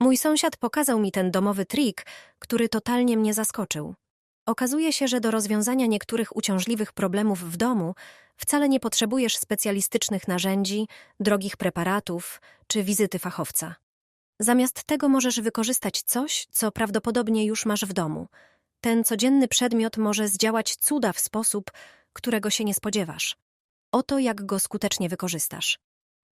Mój sąsiad pokazał mi ten domowy trik, który totalnie mnie zaskoczył. Okazuje się, że do rozwiązania niektórych uciążliwych problemów w domu wcale nie potrzebujesz specjalistycznych narzędzi, drogich preparatów czy wizyty fachowca. Zamiast tego możesz wykorzystać coś, co prawdopodobnie już masz w domu. Ten codzienny przedmiot może zdziałać cuda w sposób, którego się nie spodziewasz. Oto jak go skutecznie wykorzystasz.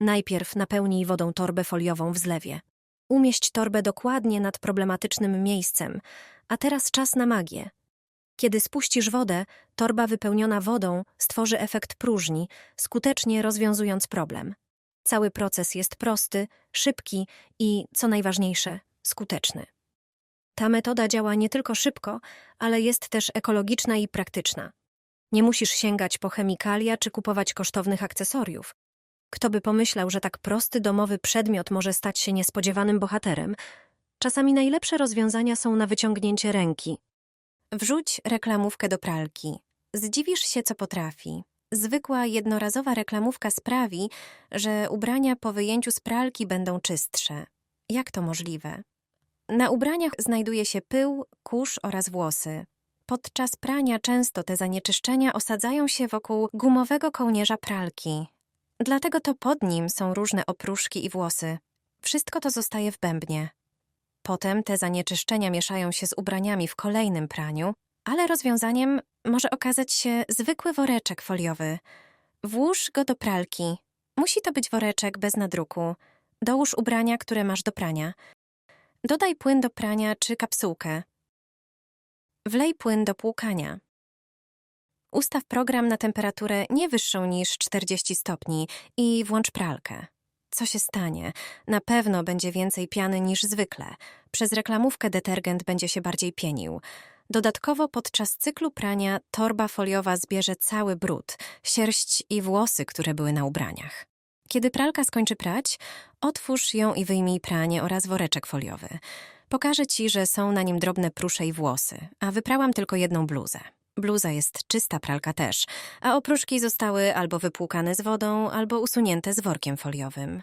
Najpierw napełnij wodą torbę foliową w zlewie. Umieść torbę dokładnie nad problematycznym miejscem, a teraz czas na magię. Kiedy spuścisz wodę, torba wypełniona wodą stworzy efekt próżni, skutecznie rozwiązując problem. Cały proces jest prosty, szybki i, co najważniejsze, skuteczny. Ta metoda działa nie tylko szybko, ale jest też ekologiczna i praktyczna. Nie musisz sięgać po chemikalia czy kupować kosztownych akcesoriów. Kto by pomyślał, że tak prosty domowy przedmiot może stać się niespodziewanym bohaterem? Czasami najlepsze rozwiązania są na wyciągnięcie ręki. Wrzuć reklamówkę do pralki. Zdziwisz się, co potrafi. Zwykła jednorazowa reklamówka sprawi, że ubrania po wyjęciu z pralki będą czystsze. Jak to możliwe? Na ubraniach znajduje się pył, kurz oraz włosy. Podczas prania często te zanieczyszczenia osadzają się wokół gumowego kołnierza pralki. Dlatego to pod nim są różne opróżki i włosy. Wszystko to zostaje w bębnie. Potem te zanieczyszczenia mieszają się z ubraniami w kolejnym praniu, ale rozwiązaniem może okazać się zwykły woreczek foliowy. Włóż go do pralki. Musi to być woreczek bez nadruku. Dołóż ubrania, które masz do prania. Dodaj płyn do prania czy kapsułkę. Wlej płyn do płukania. Ustaw program na temperaturę nie wyższą niż 40 stopni i włącz pralkę. Co się stanie? Na pewno będzie więcej piany niż zwykle. Przez reklamówkę detergent będzie się bardziej pienił. Dodatkowo podczas cyklu prania torba foliowa zbierze cały brud, sierść i włosy, które były na ubraniach. Kiedy pralka skończy prać, otwórz ją i wyjmij pranie oraz woreczek foliowy. Pokażę ci, że są na nim drobne prusze i włosy, a wyprałam tylko jedną bluzę. Bluza jest czysta, pralka też, a opróżki zostały albo wypłukane z wodą, albo usunięte z workiem foliowym.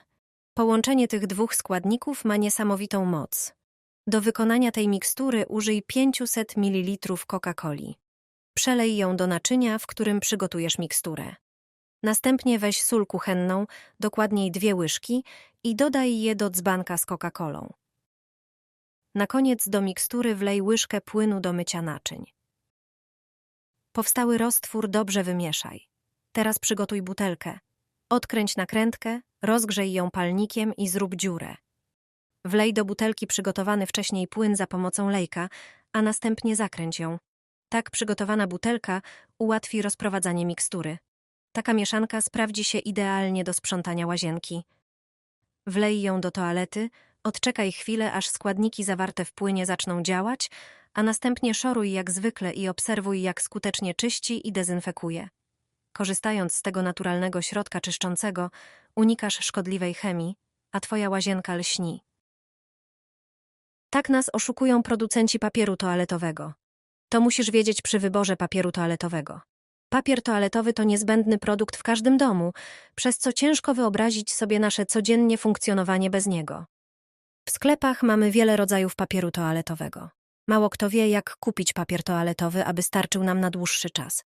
Połączenie tych dwóch składników ma niesamowitą moc. Do wykonania tej mikstury użyj 500 ml Coca-Coli. Przelej ją do naczynia, w którym przygotujesz miksturę. Następnie weź sól kuchenną, dokładniej dwie łyżki i dodaj je do dzbanka z Coca-Colą. Na koniec do mikstury wlej łyżkę płynu do mycia naczyń. Powstały roztwór dobrze wymieszaj. Teraz przygotuj butelkę. Odkręć nakrętkę, rozgrzej ją palnikiem i zrób dziurę. Wlej do butelki przygotowany wcześniej płyn za pomocą lejka, a następnie zakręć ją. Tak przygotowana butelka ułatwi rozprowadzanie mikstury. Taka mieszanka sprawdzi się idealnie do sprzątania łazienki. Wlej ją do toalety, odczekaj chwilę, aż składniki zawarte w płynie zaczną działać, a następnie szoruj jak zwykle i obserwuj, jak skutecznie czyści i dezynfekuje. Korzystając z tego naturalnego środka czyszczącego, unikasz szkodliwej chemii, a twoja łazienka lśni. Tak nas oszukują producenci papieru toaletowego. To musisz wiedzieć przy wyborze papieru toaletowego. Papier toaletowy to niezbędny produkt w każdym domu, przez co ciężko wyobrazić sobie nasze codziennie funkcjonowanie bez niego. W sklepach mamy wiele rodzajów papieru toaletowego. Mało kto wie, jak kupić papier toaletowy, aby starczył nam na dłuższy czas.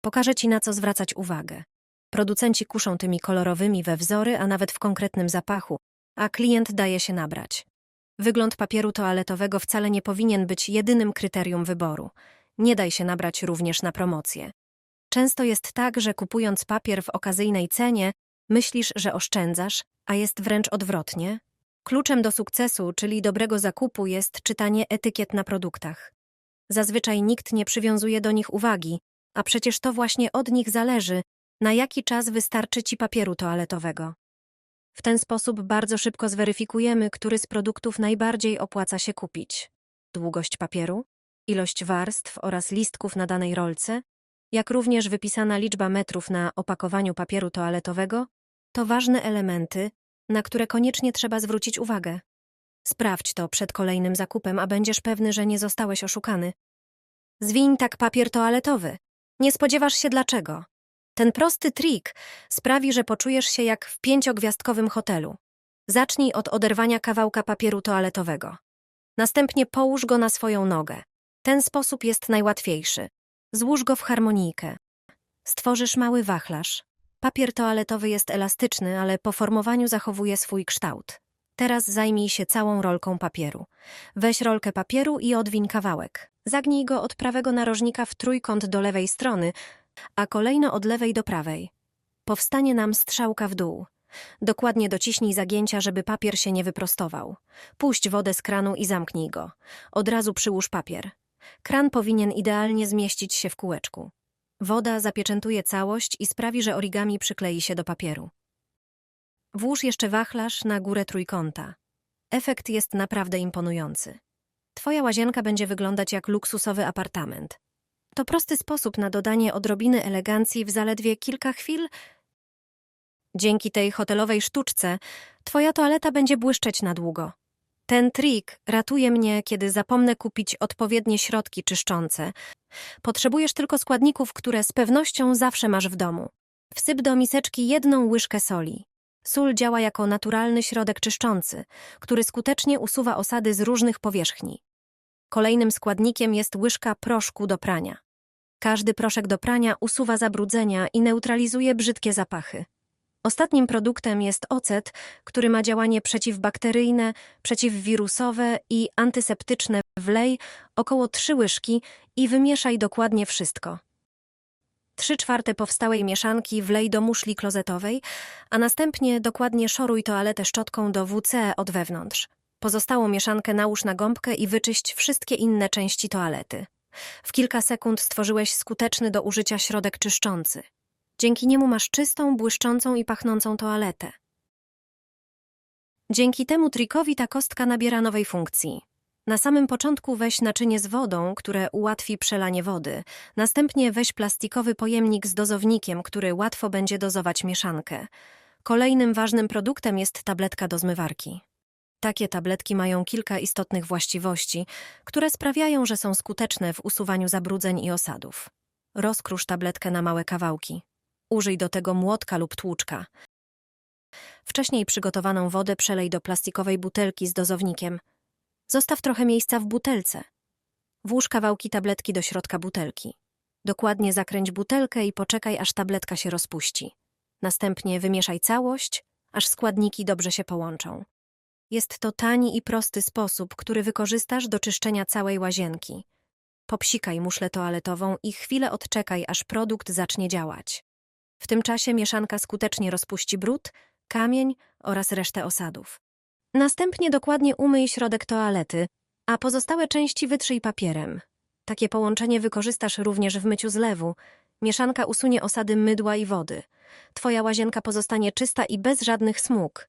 Pokażę Ci, na co zwracać uwagę. Producenci kuszą tymi kolorowymi we wzory, a nawet w konkretnym zapachu, a klient daje się nabrać. Wygląd papieru toaletowego wcale nie powinien być jedynym kryterium wyboru. Nie daj się nabrać również na promocję. Często jest tak, że kupując papier w okazyjnej cenie, myślisz, że oszczędzasz, a jest wręcz odwrotnie. Kluczem do sukcesu, czyli dobrego zakupu, jest czytanie etykiet na produktach. Zazwyczaj nikt nie przywiązuje do nich uwagi, a przecież to właśnie od nich zależy, na jaki czas wystarczy ci papieru toaletowego. W ten sposób bardzo szybko zweryfikujemy, który z produktów najbardziej opłaca się kupić. Długość papieru, ilość warstw oraz listków na danej rolce, jak również wypisana liczba metrów na opakowaniu papieru toaletowego, to ważne elementy, na które koniecznie trzeba zwrócić uwagę. Sprawdź to przed kolejnym zakupem, a będziesz pewny, że nie zostałeś oszukany. Zwiń tak papier toaletowy. Nie spodziewasz się dlaczego. Ten prosty trik sprawi, że poczujesz się jak w pięciogwiazdkowym hotelu. Zacznij od oderwania kawałka papieru toaletowego. Następnie połóż go na swoją nogę. Ten sposób jest najłatwiejszy. Złóż go w harmonijkę. Stworzysz mały wachlarz. Papier toaletowy jest elastyczny, ale po formowaniu zachowuje swój kształt. Teraz zajmij się całą rolką papieru. Weź rolkę papieru i odwiń kawałek. Zagnij go od prawego narożnika w trójkąt do lewej strony, a kolejno od lewej do prawej. Powstanie nam strzałka w dół. Dokładnie dociśnij zagięcia, żeby papier się nie wyprostował. Puść wodę z kranu i zamknij go. Od razu przyłóż papier. Kran powinien idealnie zmieścić się w kółeczku. Woda zapieczętuje całość i sprawi, że origami przyklei się do papieru. Włóż jeszcze wachlarz na górę trójkąta. Efekt jest naprawdę imponujący. Twoja łazienka będzie wyglądać jak luksusowy apartament. To prosty sposób na dodanie odrobiny elegancji w zaledwie kilka chwil. Dzięki tej hotelowej sztuczce twoja toaleta będzie błyszczeć na długo. Ten trik ratuje mnie, kiedy zapomnę kupić odpowiednie środki czyszczące. Potrzebujesz tylko składników, które z pewnością zawsze masz w domu. Wsyp do miseczki jedną łyżkę soli. Sól działa jako naturalny środek czyszczący, który skutecznie usuwa osady z różnych powierzchni. Kolejnym składnikiem jest łyżka proszku do prania. Każdy proszek do prania usuwa zabrudzenia i neutralizuje brzydkie zapachy. Ostatnim produktem jest ocet, który ma działanie przeciwbakteryjne, przeciwwirusowe i antyseptyczne. Wlej około 3 łyżki i wymieszaj dokładnie wszystko. 3 czwarte powstałej mieszanki wlej do muszli klozetowej, a następnie dokładnie szoruj toaletę szczotką do WC od wewnątrz. Pozostałą mieszankę nałóż na gąbkę i wyczyść wszystkie inne części toalety. W kilka sekund stworzyłeś skuteczny do użycia środek czyszczący. Dzięki niemu masz czystą, błyszczącą i pachnącą toaletę. Dzięki temu trikowi ta kostka nabiera nowej funkcji. Na samym początku weź naczynie z wodą, które ułatwi przelanie wody. Następnie weź plastikowy pojemnik z dozownikiem, który łatwo będzie dozować mieszankę. Kolejnym ważnym produktem jest tabletka do zmywarki. Takie tabletki mają kilka istotnych właściwości, które sprawiają, że są skuteczne w usuwaniu zabrudzeń i osadów. Rozkrusz tabletkę na małe kawałki. Użyj do tego młotka lub tłuczka. Wcześniej przygotowaną wodę przelej do plastikowej butelki z dozownikiem. Zostaw trochę miejsca w butelce. Włóż kawałki tabletki do środka butelki. Dokładnie zakręć butelkę i poczekaj, aż tabletka się rozpuści. Następnie wymieszaj całość, aż składniki dobrze się połączą. Jest to tani i prosty sposób, który wykorzystasz do czyszczenia całej łazienki. Popsikaj muszlę toaletową i chwilę odczekaj, aż produkt zacznie działać. W tym czasie mieszanka skutecznie rozpuści brud, kamień oraz resztę osadów. Następnie dokładnie umyj środek toalety, a pozostałe części wytrzyj papierem. Takie połączenie wykorzystasz również w myciu zlewu. Mieszanka usunie osady mydła i wody. Twoja łazienka pozostanie czysta i bez żadnych smug.